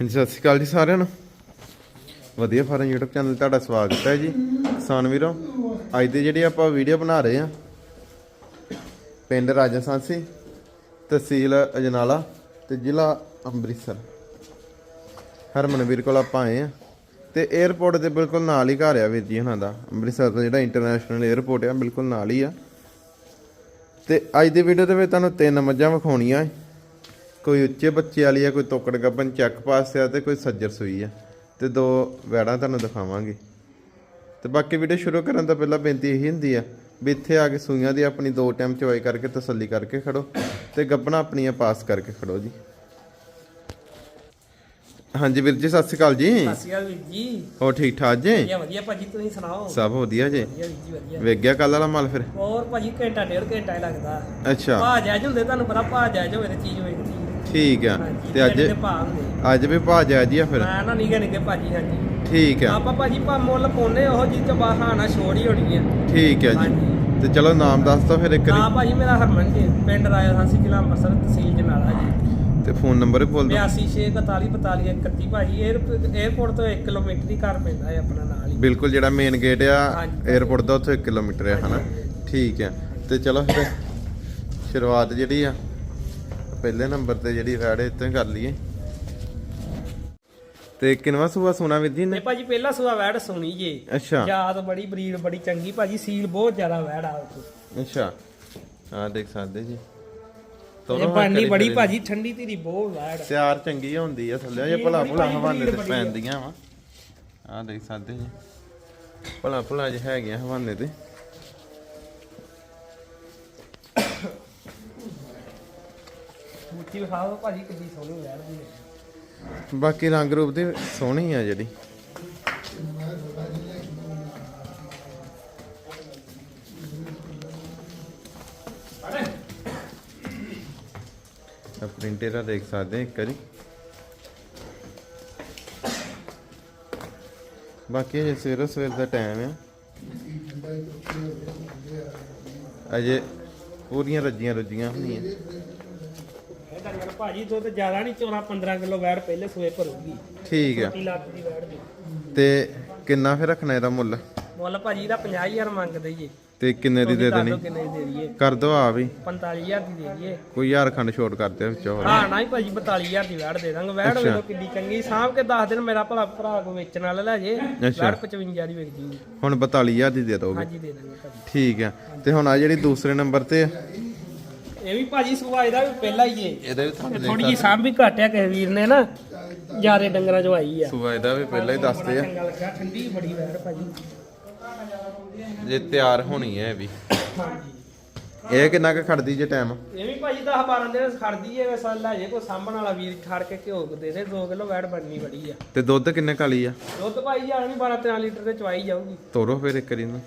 ਹਾਂਜੀ, ਸਤਿ ਸ਼੍ਰੀ ਅਕਾਲ ਜੀ ਸਾਰਿਆਂ ਨੂੰ। ਵਧੀਆ ਫਾਰਮ YouTube ਚੈਨਲ ਤੁਹਾਡਾ ਸਵਾਗਤ ਹੈ ਜੀ। ਸਾਨ ਵੀਰੋ, ਅੱਜ ਦੇ ਜਿਹੜੇ ਆਪਾਂ ਵੀਡੀਓ ਬਣਾ ਰਹੇ ਆ ਪਿੰਡ ਰਾਜਸਾਂਸੀ ਤਹਿਸੀਲ ਅਜਨਾਲਾ ਤੇ ਜ਼ਿਲ੍ਹਾ ਅੰਮ੍ਰਿਤਸਰ। ਹਰਮਨਵੀਰ ਕੋਲ ਆਪਾਂ ਆਏ ਆ ਤੇ 에어ਪੋਰਟ ਦੇ ਬਿਲਕੁਲ ਨਾਲ ਹੀ ਘਰ ਆ ਵੀਰ ਜੀ ਉਹਨਾਂ ਦਾ। ਅੰਮ੍ਰਿਤਸਰ ਦਾ ਜਿਹੜਾ ਇੰਟਰਨੈਸ਼ਨਲ 에어ਪੋਰਟ ਆ, ਬਿਲਕੁਲ ਨਾਲ ਹੀ ਆ। ਤੇ ਅੱਜ ਦੀ ਵੀਡੀਓ ਦੇ ਵਿੱਚ ਤੁਹਾਨੂੰ ਤਿੰਨ ਮੱਝਾਂ ਵਿਖਾਉਣੀਆਂ ਹੈ। ਕੋਈ ਉੱਚੇ ਬੱਚੇ ਵਾਲੀ ਆ ਕੋਈ ਤੋਕੜ ਗੱਬਨ ਚੱਕ ਪਾਸ ਆ ਤੇ ਕੋਈ ਸੱਜਰ ਸੂਈ ਆ। ਤੇ ਦੋ ਵੈੜਾਂ ਤੁਹਾਨੂੰ ਦਿਖਾਵਾਂਗੇ। ਤੇ ਬਾਕੀ ਵੀਡੀਓ ਸ਼ੁਰੂ ਕਰਨ ਤੋਂ ਪਹਿਲਾਂ ਬੇਨਤੀ ਇਹੀ ਹੁੰਦੀ ਆ ਵੀ ਇੱਥੇ ਆ ਕੇ ਸੂਈਆਂ ਦੀ ਆਪਣੀ ਦੋ ਟਾਈਮ ਚਵਾਈ ਕਰਕੇ ਤਸੱਲੀ ਕਰਕੇ ਖੜੋ ਤੇ ਗੱਬਣਾ ਆਪਣੀਆਂ ਪਾਸ ਕਰਕੇ ਖੜੋ ਜੀ। ਹਾਂਜੀ ਵੀਰ ਜੀ ਸਤਿ ਸ਼੍ਰੀ ਅਕਾਲ ਜੀ। ਸਤਿ ਸ਼੍ਰੀ ਅਕਾਲ ਵੀਰ ਜੀ। ਹੋਰ ਠੀਕ ਠਾਕ ਜੀ? ਵਧੀਆ ਵਧੀਆ ਭਾਜੀ ਤੁਸੀਂ ਸੁਣਾਓ? ਸਭ ਵਧੀਆ ਜੀ। ਵਧੀਆ ਵੀਰ ਜੀ ਵਧੀਆ। ਵੇਖ ਗਿਆ ਕੱਲ ਵਾਲਾ ਮਾਲ ਫਿਰ? ਹੋਰ ਭਾਜੀ ਘੰਟਾ ਡੇਢ ਘੰਟਾ ਹੀ ਲੱਗਦਾ। ਅੱਛਾ। ਭਾਅ ਜਾਇਜ਼ ਹੁੰਦੇ ਤੁਹਾਨੂੰ ਪਤਾ ਭਾਅ ਜਾਇਜ਼ ਹੋਵੇ ਤੇ ਚੀਜ਼ ਵੇਖਦੀ। ਠੀਕ ਆ। ਤੇ ਅੱਜ ਅੱਜ ਵੀ ਭਾਅ ਜਾਇਜ਼ ਹੀ ਆ ਫਿਰ। ਮੈਂ ਨਾ ਨਿਗੇ ਨਿਗੇ ਭਾਜੀ ਹਾਂਜੀ। ਠੀਕ ਆ। ਆਪਾਂ ਭਾਜੀ ਭਾ ਮੁੱਲ ਪਾਉਨੇ ਉਹ ਜੀ ਚ ਬਾਹਾਣਾ ਛੋੜ ਹੋਣੀ ਆ। ਠੀਕ ਆ ਜੀ। ਤੇ ਚਲੋ ਨਾਮ ਦੱਸ ਦੋ ਫਿਰ ਇੱਕ ਹਾਂ ਵਾਰੀ ਭਾਜੀ ਮੇਰਾ ਹਰਮਨ ਜੀ ਪਿੰਡ ਰਾਇਆ ਸਾਂਸੀ ਜ਼ਿਲ੍ਹਾ ਅੰਮ੍ਰਿਤਸਰ ਤਹਿਸੀਲ ਜਨਾਲਾ ਜੀ। ਤੇ ਫੋਨ ਨੰਬਰ ਵੀ ਬੋਲ ਦੋ 8644443131 ਭਾਜੀ 에어ਪੋਰਟ ਤੋਂ 1 ਕਿਲੋਮੀਟਰ ਹੀ ਘਰ ਪੈਂਦਾ ਹੈ ਆਪਣਾ ਨਾਲ ਹੀ। ਬਿਲਕੁਲ ਜਿਹੜਾ ਮੇਨ ਗੇਟ ਆ 에어ਪੋਰਟ ਦਾ ਉੱਥੋਂ 1 ਕਿਲੋਮੀਟਰ ਆ ਹਨਾ? ਠੀਕ ਆ। ਤੇ ਚਲੋ ਫਿਰ ਸ਼ੁਰੂਆਤ ਜਿਹੜੀ ਆ ਪਹਿਲੇ ਨੰਬਰ ਤੇ ਜਿਹੜੀ ਰੈਡ ਇੱਥੇ ਕਰ ਲਈਏ। ਤੇ ਕਿੰਨਵਾ ਸੂਆ ਸੋਨਾ ਵੀਰ ਜੀ ਨੇ ਭਾਜੀ ਪਹਿਲਾ ਸੂਆ ਵੈੜ ਸੁਣੀ ਜੇ। ਅੱਛਾ। ਯਾਦ ਬੜੀ ਬਰੀਡ ਬੜੀ ਚੰਗੀ ਭਾਜੀ ਸੀਲ ਬਹੁਤ ਜ਼ਿਆਦਾ ਵੈੜ ਆ ਉੱਥੇ। ਅੱਛਾ। ਆ ਦੇਖ ਸਕਦੇ ਜੀ। ਇਹ ਪਾਣੀ ਬੜੀ ਭਾਜੀ ਠੰਡੀ ਧੀਰੀ ਬਹੁਤ ਵੈੜ। ਸਿਆਰ ਚੰਗੀ ਹੁੰਦੀ ਆ ਥੱਲੇ। ਜੇ ਭਲਾ ਭੁਲਾ ਹਵਾਨੇ ਤੇ। ਪੈਂਦੀਆਂ ਵਾ। ਆ ਦੇਖ ਸਕਦੇ ਜੀ। ਭਲਾ ਭੁਲਾ ਜਿਹਾ ਹੈਗੀਆਂ ਹਵਾਨੇ ਤੇ। ਬੂਟੀ ਵਿਖਾਓ, ਭਾਜੀ ਕਿੰਨੀ ਸੋਹਣੀ ਵੈੜ ਦੀ ਬਾਕੀ ਰੰਗ ਰੂਪ ਦੀ ਸੋਹਣੀ ਆ ਜਿਹੜੀ। ਆ ਪ੍ਰਿੰਟਰ ਦੇਖ ਸਕਦੇ ਆ ਇੱਕ ਵਾਰੀ। ਬਾਕੀ ਅਜੇ ਸਵੇਰ ਸਵੇਰ ਦਾ ਟਾਈਮ ਆ। ਅਜੇ ਪੂਰੀਆਂ ਰੱਜੀਆਂ ਰੱਜੀਆਂ ਹੋਣੀਆਂ ਡੰਗਰ ਭਾਜੀ ਦੁੱਧ ਜ਼ਿਆਦਾ ਨਹੀਂ 14 15 ਕਿਲੋ ਵੈੜ ਪਹਿਲੇ ਸੂਏ ਭਰੂਗੀ ਠੀਕ ਆ 30 ਲੱਖ ਦੀ ਵੈੜ ਦੀ ਤੇ ਕਿੰਨਾ ਫਿਰ ਰੱਖਣਾ ਇਹਦਾ ਮੁੱਲ? ਮੁੱਲ ਭਾਜੀ ਦਾ 50000 ਮੰਗਦੇ ਜੀ। ਤੇ ਕਿੰਨੇ ਦੀ ਦੇ ਦੱਸ ਦੇਣੀ? ਦਿਓ ਕਿੰਨੇ ਦੀ ਦੇ ਦਈਏ। ਕਰ ਦੋ ਆ ਵੀ 45000 ਦੀ ਦੇ ਦਈਏ। ਕੋਈ ਯਾਰ ਖੰਡ ਛੋਟ ਕਰਦੇ ਵਿੱਚੋਂ ਹੋਰ। ਹਾਂ ਨਾ ਹੀ ਭਾਜੀ 42000 ਦੀ ਵੈੜ ਦੇ ਦਾਂਗੇ। ਵੈੜ ਅੱਛਾ। ਵੇਖੋ ਕਿੰਨੀ ਚੰਗੀ। ਸਾਂਭ ਕੇ ਦੱਸ ਦਿਨ ਮੇਰਾ ਭਲਾ ਭਰਾ ਕੋ ਵੇਚਣ ਵਾਲਾ ਲੈ ਜੇ। ਅੱਛਾ। ਵੈੜ 55 ਦੀ ਵਿਕ ਜੂਗੀ ਹੁਣ 42000 ਦੀ ਦੇ ਦੋਗੇ ਹਾਂਜੀ ਦੇ ਦਾਂਗੇ ਭਾਜੀ। ਠੀਕ ਆ ਤੇ ਹੁਣ ਆ ਜਿਹੜੀ ਦੂਸਰੇ ਨੰਬਰ ਤੇ ਆ, ਇਹ ਵੀ ਭਾਜੀ ਸੁਭਾ ਇਹਦਾ ਵੀ ਪਹਿਲਾ ਹੀ ਏ। ਇਹਦਾ ਵੀ ਤੁਹਾਨੂੰ ਥੋੜੀ ਜੀ ਸਾਂਭ ਵੀ ਘਟਿਆ ਕਿਸੇ ਵੀਰ ਨੇ ਨਾ ਜਿਆਦੇ ਡੰਗਰਾਂ ਚੋਂ ਆਈ ਆ। ਸੂਆ ਇਹਦਾ ਵੀ ਪਹਿਲਾਂ ਹੀ ਦੱਸਦੇ ਆ। ਚੰਗਾ ਲੱਗਾ ਠੰਡੀ ਬੜੀ ਵੈੜ ਭਾਜੀ। ਜੇ ਤਿਆਰ ਹੋਣੀ ਹੈ ਇਹ ਵੀ। ਇਹ ਕਿੰਨਾ ਕੁ ਖੜਦੀ ਜੇ ਟਾਈਮ ਇਹ ਵੀ ਭਾਜੀ 10 12 ਦਿਨ ਖੜਦੀ ਏ ਵੈਸਾ ਲੈ ਜੇ ਕੋਈ ਸਾਂਭਣ ਵਾਲਾ ਵੀਰ ਖੜ ਕੇ ਘਿਓ ਦੇ ਦੇ 2 ਕਿਲੋ ਵੈੜ ਬਣਨੀ ਬੜੀ ਆ। ਤੇ ਦੁੱਧ ਕਿੰਨੇ ਕਾਲੀ ਆ? ਦੁੱਧ ਭਾਈ ਜਾਣੀ 12 13 ਲੀਟਰ ਤੇ ਚਵਾਈ ਜਾਊਗੀ। ਤੋਰੋ ਫਿਰ ਇੱਕ ਵਾਰੀ ਨੂੰ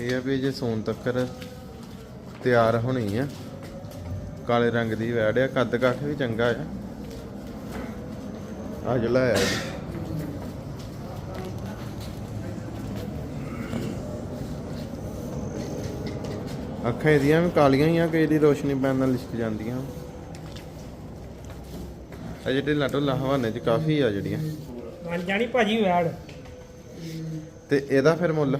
ਇਹ ਆ ਵੀ ਜੇ ਸੋਨ ਤੱਕਰ ਤਿਆਰ ਹੋਣੀ ਆ। ਕਾਲੇ ਰੰਗ ਦੀ ਵੈੜ ਆ ਕੱਦ ਕਾਠ ਵੀ ਚੰਗਾ ਆ। ਆ ਜਿਹੜਾ ਆ। ਅੱਖਾਂ ਇਹਦੀਆਂ ਵੀ ਕਾਲੀਆਂ ਹੀ ਆ ਕਿ ਇਹਦੀ ਰੋਸ਼ਨੀ ਪੈਣ ਨਾਲ ਲਿਸ਼ਕ ਜਾਂਦੀਆਂ। ਆ ਜਿਹੜੇ ਲਾਟੋ ਹਵਾਨੇ ਚ ਕਾਫੀ ਆ ਜਿਹੜੀਆਂ। ਬਣ ਜਾਣੀ ਭਾਜੀ ਵੈੜ। ਤੇ ਇਹਦਾ ਫਿਰ ਮੁੱਲ?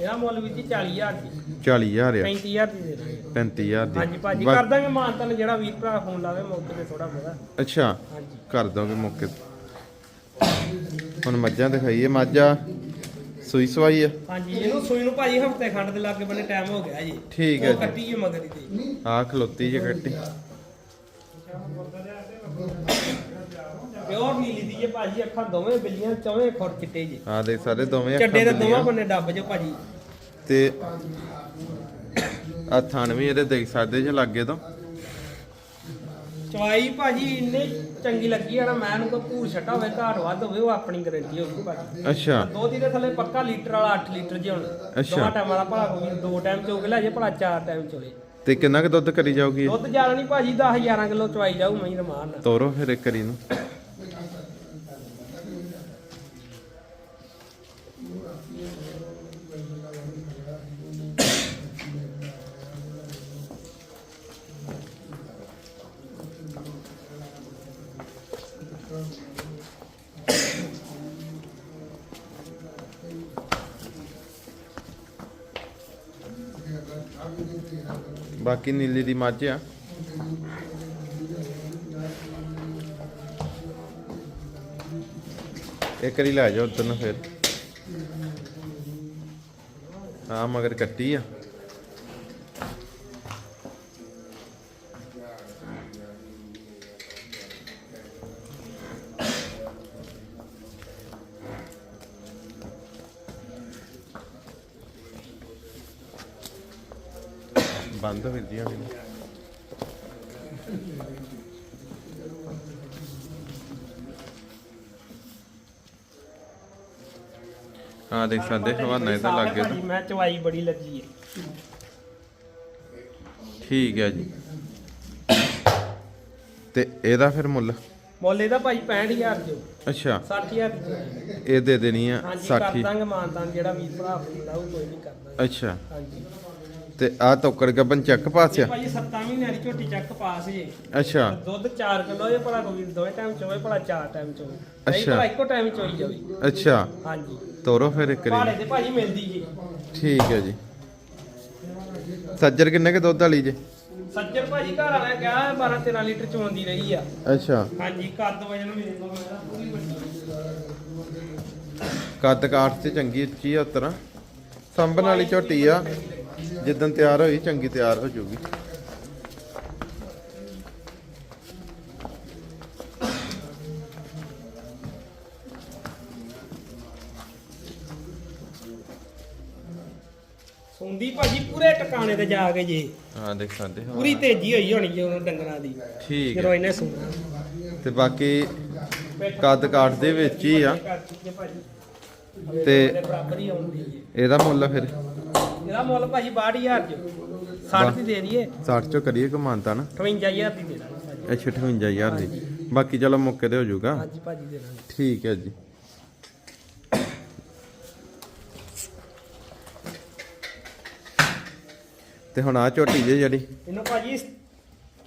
ਇਹਦਾ ਮੁੱਲ ਵੀ ਜੀ 40000 ਦੀ। 40000 ਆ। 35000 ਦੀ ਦੇ ਦਾਂਗੇ। 35000 ਦੀ। ਹਾਂਜੀ ਭਾਜੀ ਕਰ ਦਾਂਗੇ ਮਾਨਤਨ ਜਿਹੜਾ ਵੀਰ ਭਰਾ ਫੋਨ ਲਾਵੇ ਮੌਕੇ ਤੇ ਥੋੜਾ ਬਹੁਤਾ। ਅੱਛਾ ਹਾਂਜੀ। ਕਰ ਦੋਗੇ ਮੌਕੇ ਤੇ। ਹੁਣ ਮੱਝਾਂ ਦਿਖਾਈਏ ਮੱਝਾਂ ਸੂਈ ਸਵਾਈ ਆ। ਹਾਂਜੀ ਇਹਨੂੰ ਸੂਈ ਨੂੰ ਭਾਜੀ ਹਫ਼ਤੇ ਖੰਡ ਦੇ ਲਾਗੇ ਬੰਨੇ ਟਾਈਮ ਹੋ ਗਿਆ ਜੀ। ਠੀਕ ਹੈ ਜੀ। ਕੱਟੀ ਜੀ ਮਗਰ ਦੀ। ਆ ਖਲੋਤੀ ਜੇ ਕੱਟੀ। ਪਿਓਰ ਨੀਲੀ ਦੀ ਜੇ ਭਾਜੀ ਅੱਖਾਂ ਦੋਵੇਂ ਬਿੱਲੀਆਂ ਚੌਵੇਂ ਖੁਰ ਚਿੱਟੇ ਜੀ। ਆ ਦੇਖ ਸਾਰੇ ਦੋਵੇਂ ਅੱਖਾਂ ਚੱਡੇ ਦੇ ਦੋਵਾਂ। ਬੰਨੇ ਡੱਬ ਜੋ ਭਾਜੀ। ਤੇ ਆ ਥਣ ਵੀ ਇਹਦੇ ਦੇਖ ਸਕਦੇ ਜੇ ਲੱਗੇ ਤੋਂ। ਚਵਾਈ ਭਾਜੀ ਇੰਨੇ ਚੰਗੀ ਲੱਗੀ ਆ ਨਾ ਮੈਂ ਨੂੰ ਕੋਈ ਭੂਰ ਛੱਟਾ ਹੋਵੇ ਘਾਟ ਵੱਧ ਹੋਵੇ ਉਹ ਆਪਣੀ ਗਾਰੰਟੀ ਹੋਊਗੀ ਭਾਜੀ। ਅੱਛਾ। ਦੁੱਧ ਦੇ ਥੱਲੇ ਪੱਕਾ ਲੀਟਰ ਵਾਲਾ 8 ਲੀਟਰ ਜੇ ਹੁਣ। ਅੱਛਾ। ਦੋਵਾਂ ਟਾਈਮਾਂ ਦਾ ਭਲਾ ਕੋਈ ਦੋ ਟਾਈਮ ਚੋਕ ਲੈ ਜੇ ਭਲਾ ਚਾਰ ਟਾਈਮ ਚੋਲੇ ਤੇ ਕਿੰਨਾ ਕੁ ਦੁੱਧ ਕਰੀ ਜਾਊਗੀ? ਦੁੱਧ ਜ਼ਿਆਦਾ ਨਹੀਂ ਭਾਜੀ 10 11 ਕਿਲੋ ਚਵਾਈ ਜਾਊ ਮਹੀਂ ਰਮਾਨ ਤੋਰੋ ਫਿਰ ਇੱਕ ਕਰੀ ਨੂੰ ਬਾਕੀ ਨੀਲੀ ਦੀ ਮੱਝ ਆ। ਇੱਕ ਵਾਰੀ ਲੈ ਜਾ ਉਧਰ ਨੂੰ ਫਿਰ। ਹਾਂ, ਮਗਰ ਕੱਟੀ ਆ। ਬੰਦ ਹੋ ਗਈਆਂ ਨੇ। ਹਾਂ ਦੇਖ ਸਕਦੇ ਹਵਾਨਾ ਇਹਦੇ ਲੱਗੇ ਭਾਜੀ ਮੈਂ ਚਵਾਈ ਬੜੀ ਲੱਗੀ ਹੈ। ਠੀਕ ਹੈ ਜੀ। ਤੇ ਇਹਦਾ ਫਿਰ ਮੁੱਲ? ਮੁੱਲ ਇਹਦਾ ਭਾਈ 65000 ਜੋ ਅੱਛਾ। 60000 ਦੀ ਚਵਾਈ। ਇਹ ਦੇ ਦੇਣੀ ਆ ਹਾਂਜੀ ਕਰ 60 ਦਾਂਗੇ ਮਾਨਤਾਨ ਜਿਹੜਾ ਵੀਰ ਭਰਾ ਫਰੀਦਾ ਉਹ ਕੋਈ ਨਹੀਂ ਕਰਦਾ। ਅੱਛਾ। ਹਾਂਜੀ। ਤੇ ਆ ਤੋਕੜ ਗੱਬਨ ਚੱਕ ਪਾਸਿਆ ਭਾਜੀ 7 ਮਹੀਨਿਆਂ ਦੀ ਝੋਟੀ ਚੱਕ ਪਾਸ ਜੇ ਅੱਛਾ। ਦੁੱਧ 4 ਕਿਲੋ ਇਹ ਭਲਾ ਕੋਈ ਦੋਵੇਂ ਟਾਈਮ ਚੋਵੇ ਭਲਾ ਚਾਰ ਟਾਈਮ ਚੋਵੇ ਅੱਛਾ। ਭਲਾ ਇੱਕੋ ਟਾਈਮ ਚੋਈ ਜਾਵੇ। ਅੱਛਾ। ਹਾਂਜੀ। ਤੋਰੋ ਫਿਰ ਇੱਕ ਵਾਰੀ। ਤੇ ਭਾਜੀ ਮਿਲਦੀ ਜੀ। ਠੀਕ ਹੈ ਜੀ। ਸੱਜਰ ਕਿੰਨੇ ਕੇ ਦੁੱਧ ਵਾਲੀ ਜੇ? ਸੱਜਣ ਭਾਜੀ ਘਰ ਵਾਲਿਆਂ ਕਿਹਾ 12 13 ਲੀਟਰ ਚੋਂਦੀ ਰਹੀ ਆ। ਅੱਛਾ। ਹਾਂਜੀ ਕੱਦ ਵਜਨ ਮੇਰੇ ਕੋਲ ਪੂਰੀ ਵੱਡੀ। ਕੱਦ ਕਾਠ ਤੇ ਚੰਗੀ ਉੱਚੀ ਆ ਉਤਰਾ ਸੰਭਨ ਵਾਲੀ ਝੋਟੀ ਆ। ਜਿੱਦਨ ਤਿਆਰ ਹੋਈ ਚੰਗੀ ਤਿਆਰ ਹੋ ਜਾਊਗੀ ਸੁੰਦੀ ਭਾਜੀ ਪੂਰੇ ਟਿਕਾਣੇ ਤੇ ਜਾ ਕੇ ਜੀ। ਹਾਂ ਦੇਖ ਸਕਦੇ ਹੋ। ਪੂਰੀ ਤੇਜ਼ੀ ਹੋਈ ਹੋਣੀ ਜੀ ਉਹਨਾਂ ਡੰਗਰਾਂ ਦੀ। ਠੀਕ ਜਦੋਂ ਹੈ। ਇਹਨੇ ਸੁਣਨਾ ਤੇ ਬਾਕੀ ਕੱਦ ਕਾਠ ਦੇ ਵਿੱਚ ਹੀ ਆ। ਤੇ ਤੇ- ਬਰਾਬਰ ਹੀ ਆਉਂਦੀ ਜੀ। ਇਹਦਾ ਮੁੱਲ ਫਿਰ? ਇਹਦਾ ਮੁੱਲ ਭਾਜੀ 62000 ਜੀ 60 ਦੀ ਦੇ ਦਈਏ। 60 ਚੋਂ ਕਰੀਏ ਕਮਾਨਤਾ ਨਾ। 58000 ਦੀ ਦੇ ਦਾਂਗੇ ਭਾਜੀ ਇਹ 58000 ਦੀ। ਬਾਕੀ ਚਲੋ ਮੌਕੇ ਤੇ ਹੋ ਜਾਊਗਾ। ਹਾਂਜੀ ਭਾਜੀ ਦੇ ਦਾਂਗੇ। ਠੀਕ ਹੈ ਜੀ। ਤੇ ਹੁਣ ਆ ਝੋਟੀ ਜੇ ਜਿਹੜੀ। ਇਹਨੂੰ ਭਾਜੀ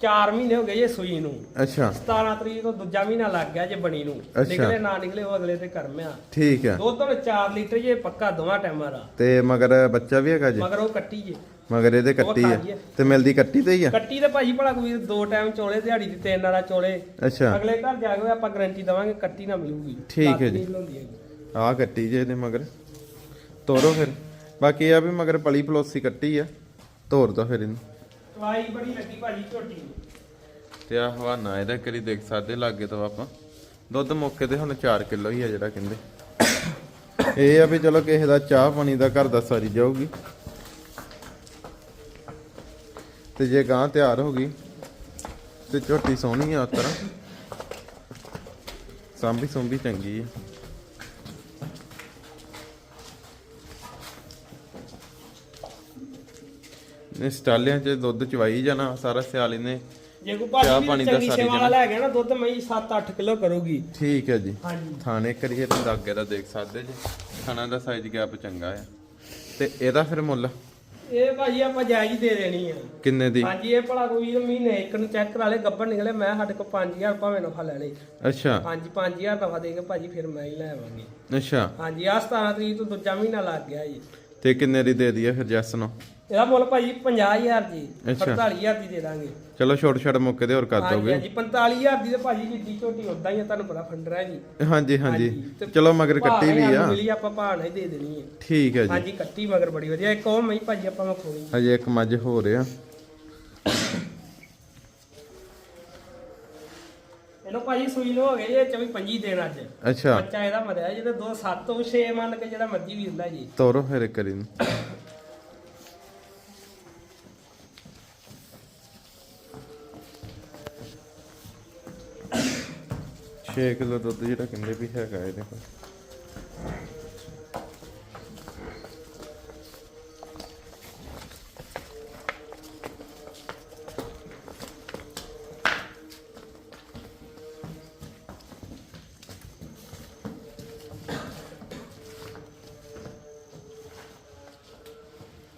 4 ਮਹੀਨੇ ਹੋ ਗਏ ਜੇ ਸੂਈ ਨੂੰ। ਅੱਛਾ। 17 ਤਰੀਕ ਤੋਂ ਦੂਜਾ ਮਹੀਨਾ ਲੱਗ ਗਿਆ ਜੇ ਬਣੀ ਨੂੰ। ਅੱਛਾ। ਨਿਕਲੇ ਨਾ ਨਿਕਲੇ ਉਹ ਅਗਲੇ ਤੇ ਕਰਮ ਆ। ਠੀਕ ਹੈ ਦੁੱਧ ਹੁਣ 4 ਲੀਟਰ ਜੇ ਪੱਕਾ ਦੋਵਾਂ ਟਾਈਮਾਂ ਦਾ। ਤੇ ਮਗਰ ਬੱਚਾ ਵੀ ਹੈਗਾ ਜੀ? ਮਗਰ ਉਹ ਕੱਟੀ ਜੇ। ਮਗਰ ਇਹਦੇ ਕੱਟੀ ਹੈ। ਤੇ ਮਿਲਦੀ ਕੱਟੀ ਤੇ ਹੀ ਆ? ਕੱਟੀ ਤੇ ਭਾਜੀ ਭਲਾ ਕੋਈ ਦੋ ਟਾਈਮ ਚੋਲੇ ਦਿਹਾੜੀ ਦੀ ਤਿੰਨ ਵਾਲਾ ਚੋਲੇ। ਅੱਛਾ। ਅਗਲੇ ਘਰ ਜਾ ਕੇ ਆਪਾਂ ਗਾਰੰਟੀ ਦਵਾਂਗੇ ਕੱਟੀ ਨਾ ਮਿਲੂਗੀ। ਠੀਕ ਹੈ ਜੀ। ਆ ਕੱਟੀ ਜੇ ਇਹਦੇ ਮਗਰ। ਤੋਰੋ ਫਿਰ। ਬਾਕੀ ਇਹ ਆ ਵੀ ਮਗਰ ਪਲੀ ਪਲੋਸੀ ਕੱਟੀ ਆ। ਤੋਰ ਦੋ ਫਿਰ ਇਹਨੂੰ। ਚਵਾਈ ਬੜੀ ਲੱਗੀ ਭਾਜੀ ਝੋਟੀ ਨੂੰ। ਤੇ ਆ ਹਵਾਨਾ ਇਹਦਾ ਕਰੀ ਦੇਖ ਸਕਦੇ ਲਾਗੇ ਤੋਂ ਆਪਾਂ। ਦੁੱਧ ਮੌਕੇ ਤੇ ਹੁਣ 4 ਕਿਲੋ ਹੀ ਆ ਜਿਹੜਾ ਕਹਿੰਦੇ। ਇਹ ਆ ਵੀ ਚਲੋ ਕਿਸੇ ਦਾ ਚਾਹ ਪਾਣੀ ਦਾ ਘਰ ਦਾ ਸਾਰੀ ਜਾਊਗੀ। ਤੇ ਜੇ ਗਾਂ ਤਿਆਰ ਹੋ ਗਈ ਤੇ ਝੋਟੀ ਸੋਹਣੀ ਆ ਉਤਰਾ ਸਾਂਭੀ ਸੁੰਭੀ ਚੰਗੀ ਆ। ਨੇ ਸਟਾਲਿਆਂ 'ਚ ਦੁੱਧ ਚਵਾਈ ਜਾਣਾ ਸਾਰਾ ਸਿਆਲ ਇਹਨੇ ਜੇ ਚਾਹ ਭਾਜੀ ਪਾਣੀ ਵੀ ਦਾ ਸਾਰੀ। ਵਾਲਾ ਲੈ ਗਿਆ ਨਾ ਦੁੱਧ ਮਈ 7-8 ਕਿਲੋ ਕਰੂਗੀ। ਠੀਕ ਹੈ ਜੀ। ਹਾਂਜੀ। ਥਾਣੇ ਕਰੀਏ ਤੇ ਦਾਗੇ ਦਾ ਦੇਖ ਸਕਦੇ ਜੀ। ਥਾਣਾ ਦਾ ਸਾਈਜ਼ ਗੈਪ ਚੰਗਾ ਆ। ਤੇ ਇਹਦਾ ਫਿਰ ਮੁੱਲ? ਇਹ ਭਾਜੀ ਆਪਾਂ ਜਾਇਜ਼ ਹੀ ਦੇ ਦੇਣੀ ਆ। ਕਿੰਨੇ ਦੀ? ਹਾਂਜੀ ਇਹ ਭਲਾ ਕੋਈ ਮਹੀਨੇ ਇੱਕ ਨੂੰ ਚੈੱਕ ਕਰਾ ਲੇ ਗੱਬਰ ਨਿਕਲੇ ਮੈਂ ਸਾਡੇ ਕੋਲ 5000 ਭਾਵੇਂ ਨਫਾ ਲੈ ਲੇ ਅੱਛਾ। ਹਾਂਜੀ 5000 ਨਫਾ ਦੇ ਕੇ ਭਾਜੀ ਫਿਰ ਮੈਂ ਹੀ ਲੈ ਆਵਾਂਗੀ। ਅੱਛਾ। ਹਾਂਜੀ ਆ 17 ਤਰੀਕ ਤੋਂ ਦੂਜਾ ਮਹੀਨਾ ਲੱਗ ਗਿਆ ਜੀ। ਤੇ ਕਿੰਨੇ ਦੀ ਦੇ ਦਈਏ ਫਿਰ ਜੈਸ ਨੂੰ? ਇਹਦਾ ਮੁੱਲ ਭਾਜੀ 50000 ਜੀ ਅੱਛਾ। 45000 ਦੀ ਦੇ ਦਾਂਗੇ। ਚਲੋ ਛੋਟ ਛੋਟ ਮੌਕੇ ਤੇ ਹੋਰ ਕਰ ਹਾਂਜੀ ਦੋਗੇ। ਹਾਂਜੀ 45000 ਦੀ ਤੇ ਭਾਜੀ ਜਿੱਡੀ ਝੋਟੀ ਉਦਾਂ ਹੀ ਆ ਤੁਹਾਨੂੰ ਪਤਾ ਫੰਡਰਾ ਜੀ ਹਾਂਜੀ ਹਾਂਜੀ। ਤੇ ਚਲੋ ਮਗਰ ਭਾਅ ਕੱਟੀ ਵੀ ਆ। ਸਾਨੂੰ ਮਿਲੀ ਆਪਾਂ ਨਾਲ ਹੀ ਦੇ ਦੇਣੀ ਹੈ ਠੀਕ ਹੈ ਜੀ। ਹਾਂਜੀ ਕੱਟੀ ਮਗਰ ਬੜੀ ਵਧੀਆ। ਇੱਕ ਉਹ ਮਈ ਭਾਜੀ ਆਪਾਂ ਮਖੋਣੀ ਹਜੇ ਇੱਕ ਮੱਝ ਹੋ ਰਿਹਾ ਇਹਨੂੰ ਭਾਜੀ ਸੂਈ ਨੂੰ ਹੋ ਗਏ ਇਹ 24 25 ਦਿਨ ਅੱਜ। ਅੱਛਾ। ਬੱਚਾ ਇਹਦਾ ਮਰਿਆ ਜਿਹਦੇ ਦੋ 7 ਤੋਂ 6 ਮੰਨ ਕੇ ਜਿਹੜਾ ਮਰਜ਼ੀ ਵੀ ਹੁੰਦਾ ਜੀ। ਤੋਰੋ ਫਿਰ ਇੱਕ ਵਾਰੀ ਨੂੰ 6 ਕਿਲੋ ਦੁੱਧ ਜਿਹੜਾ ਕਹਿੰਦੇ ਵੀ ਹੈਗਾ ਇਹਦੇ ਕੋਲ।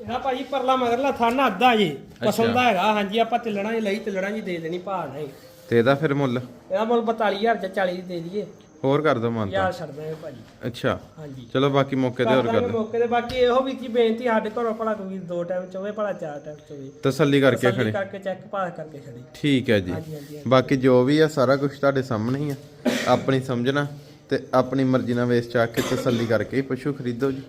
ਇਹਦਾ ਭਾਜੀ ਪਰਲਾ ਮਗਰਲਾ ਥਾਨਾ ਅੱਧਾ ਜੀ ਪਸੰਦ ਹੈਗਾ ਹਾਂਜੀ ਆਪਾਂ ਤਿਲਣਾ ਹੀ ਲਈ ਤਿਲਣਾ ਜੀ ਦੇ ਦੇਣੀ ਭਾਅ ਨਹੀਂ ਤੇ ਇਹਦਾ ਫਿਰ ਮੁੱਲ? ਇਹਦਾ ਮੁੱਲ 42000 ਜਾਂ 40 ਦੀ ਦਈਏ। ਹੋਰ ਕਰ ਦੋ ਮੰਨਤਾ। ਯਾਰ ਛੱਡ ਦਾਂਗੇ ਭਾਜੀ। ਅੱਛਾ। ਹਾਂਜੀ। ਚਲੋ ਬਾਕੀ ਮੌਕੇ ਤੇ ਹੋਰ ਕਰ ਦਾਂਗੇ ਮੌਕੇ ਤੇ। ਬਾਕੀ ਇਹੋ ਵੀ ਕੀ ਬੇਨਤੀ ਸਾਡੇ ਘਰੋਂ ਭਲਾ ਕੋਈ ਦੋ ਟਾਈਮ ਚੋਵੇ ਭਲਾ ਚਾਰ ਟਾਈਮ ਚੋਵੇ। ਤਸੱਲੀ ਕਰਕੇ ਤਸੱਲੀ ਖੜੇ। ਕਰਕੇ ਚੈੱਕ ਪਾਸ ਕਰਕੇ ਖੜੀ। ਠੀਕ ਹੈ ਜੀ। ਬਾਕੀ ਜੋ ਵੀ ਆ ਸਾਰਾ ਕੁਝ ਤੁਹਾਡੇ ਸਾਹਮਣੇ ਹੀ ਆ। ਆਪਣੀ ਸਮਝਣਾ ਤੇ ਆਪਣੀ ਮਰਜ਼ੀ ਨਾਲ ਵੇਚ ਚਾ ਕੇ ਤਸੱਲੀ ਕਰਕੇ ਪਸ਼ੂ ਖਰੀਦੋ ਜੀ।